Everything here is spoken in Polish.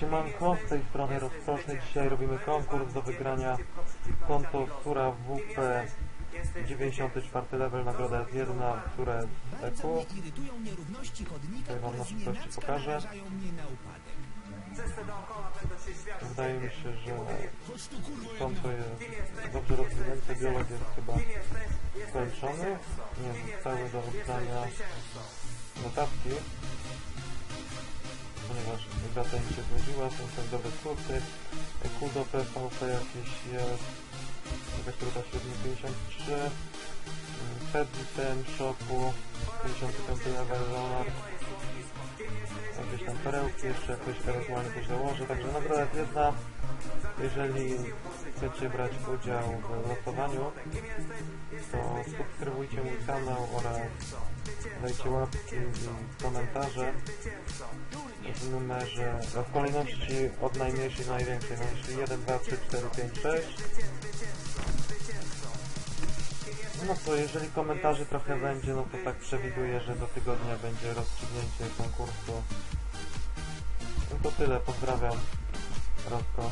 Siemanko, z tej strony Rozproszny. Dzisiaj robimy konkurs do wygrania konto Sura WP 94 level, nagroda jest jedna, które chodnika, Tutaj wam na które szybkości znienacka pokażę. Wydaje mi się, że konto jest dobrze rozwinięte, biolog jest chyba skończony. Nie zostały do oddania notatki, ponieważ data mi się znudziła, są sędziowe skróty. EQ do PVP jakieś jest, jakaś truda średnia 53, Pet ten Shopu 55 level Leonard, jakieś tam perełki jeszcze jakoś ewentualnie coś założę, także nagroda jest jedna. Jeżeli chcecie brać udział w losowaniu, to subskrybujcie mój kanał oraz dajcie łapki i komentarze w numerze, w kolejności od najmniejszej do największej, no jeśli 1, 2, 3, 4, 5, 6. No to jeżeli komentarzy trochę będzie, no to tak przewiduję, że do tygodnia będzie rozstrzygnięcie konkursu. No to tyle, pozdrawiam. Rosco.